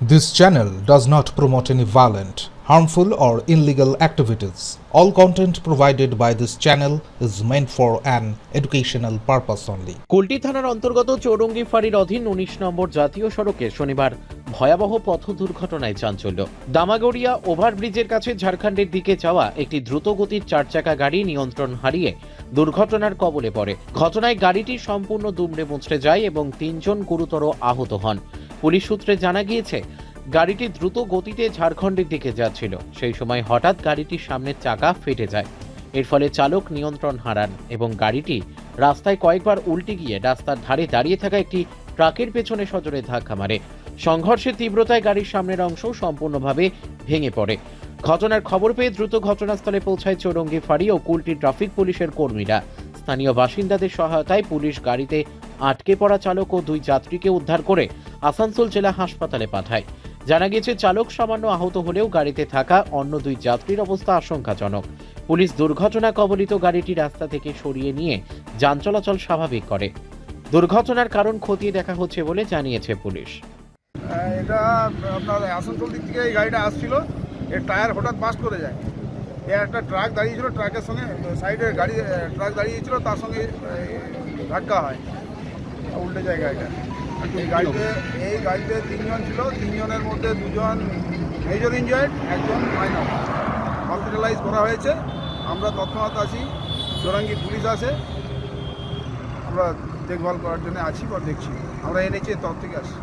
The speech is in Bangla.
This channel does not promote any violent, harmful, or illegal activities. All content provided by this channel is meant for an educational purpose only. Kulti থানার অন্তর্গত চৌরঙ্গি ফাঁড়ির অধীন উনিশ নম্বর জাতীয় সড়কে শনিবার ভয়াবহ পথ দুর্ঘটনায় চাঞ্চল্য দামাগড়িয়া ওভারব্রিজের কাছে ঝাড়খণ্ডের দিকে যাওয়া একটি দ্রুতগতির চার চাকা গাড়ি নিয়ন্ত্রণ হারিয়ে দুর্ঘটনার কবলে পড়ে ঘটনায় গাড়িটি সম্পূর্ণ দুমড়ে মুচড়ে যায় এবং তিনজন গুরুতর আহত হন পুলিশ সূত্রে জানা গিয়েছে, গাড়িটি দ্রুত গতিতে ঝাড়খণ্ডের দিকে যাচ্ছিল। সেই সময় হঠাৎ গাড়িটির সামনের চাকা ফেটে যায়। এর ফলে চালক নিয়ন্ত্রণ হারান এবং গাড়িটি রাস্তায় কয়েকবার উল্টে গিয়ে রাস্তার ধারে দাঁড়িয়ে থাকা একটি ট্রাকের পেছনে সজোরে ধাক্কা মারে। সংঘর্ষের তীব্রতায় গাড়ির সামনের অংশ সম্পূর্ণভাবে ভেঙে পড়ে। ঘটনার খবর পেয়ে দ্রুত ঘটনাস্থলে পৌঁছায় চৌরঙ্গি ফাঁড়ি ও কুলটি ট্রাফিক পুলিশের কর্মীরা। স্থানীয় বাসিন্দাদের সহায়তায় পুলিশ গাড়িতে আটকে পড়া চালক ও দুই যাত্রীকে উদ্ধার করে আসানসোল জেলা হাসপাতালে পাঠায়। জানা গেছে চালক সামান্য আহত হলেও গাড়িতে থাকা অন্য দুই যাত্রীর অবস্থা আশঙ্কাজনক। পুলিশ দুর্ঘটনা কবলিত গাড়িটি রাস্তা থেকে সরিয়ে নিয়ে যান চলাচল স্বাভাবিক করে। দুর্ঘটনার কারণ খতিয়ে দেখা হচ্ছে বলে জানিয়েছে পুলিশ। এটা আপনার আসানসোল দিক থেকে এই গাড়িটা আসছিল, এর টায়ার হঠাৎ বাস্ট করে যায়। এ একটা ট্রাক দাঁড়িয়েছিল, ট্রাকের সঙ্গে সাইডে গাড়ি ট্রাক দাঁড়িয়েছিল, তার সঙ্গে ধাক্কা হয়। উল্টে যায় গাড়িটা। এই গাড়িতে এই গাড়িতে তিনজন ছিল, তিনজনের মধ্যে দুজন মেজর ইঞ্জয়েড একজন মাইনর হসপিটালাইজ করা হয়েছে। আমরা তৎক্ষণাৎ আছি, চোরাঙ্গি পুলিশ আছে। আমরা দেখভাল করার জন্য আছি বা দেখছি। আমরা এনেছি তরফ থেকে আসছি।